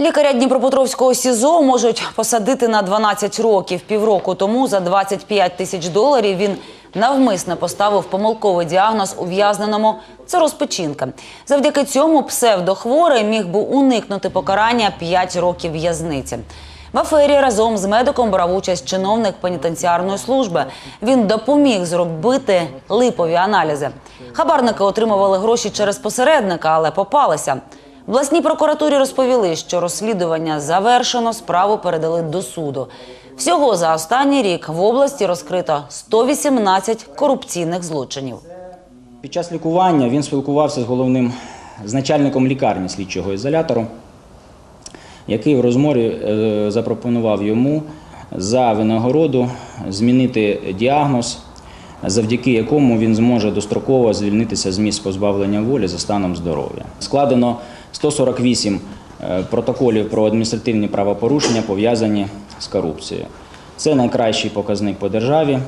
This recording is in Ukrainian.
Лікаря Дніпропетровського СІЗО можуть посадити на 12 років. Півроку тому за 25 тисяч доларів він навмисно поставив помилковий діагноз ув'язненому – це розпечінка. Завдяки цьому псевдохворий міг би уникнути покарання 5 років в'язниці. В афері разом з медиком брав участь чиновник пенітенціарної служби. Він допоміг зробити липові аналізи. Хабарники отримували гроші через посередника, але попалися. В обласній прокуратурі розповіли, що розслідування завершено, справу передали до суду. Всього за останній рік в області розкрито 118 корупційних злочинів. Під час лікування він спілкувався з головним з начальником лікарні слідчого ізолятору, який в розмові е, запропонував йому за винагороду змінити діагноз, завдяки якому він зможе достроково звільнитися з місць позбавлення волі за станом здоров'я. Складено 148 е, протоколів про адміністративні правопорушення, пов'язані з корупцією. Це найкращий показник по державі.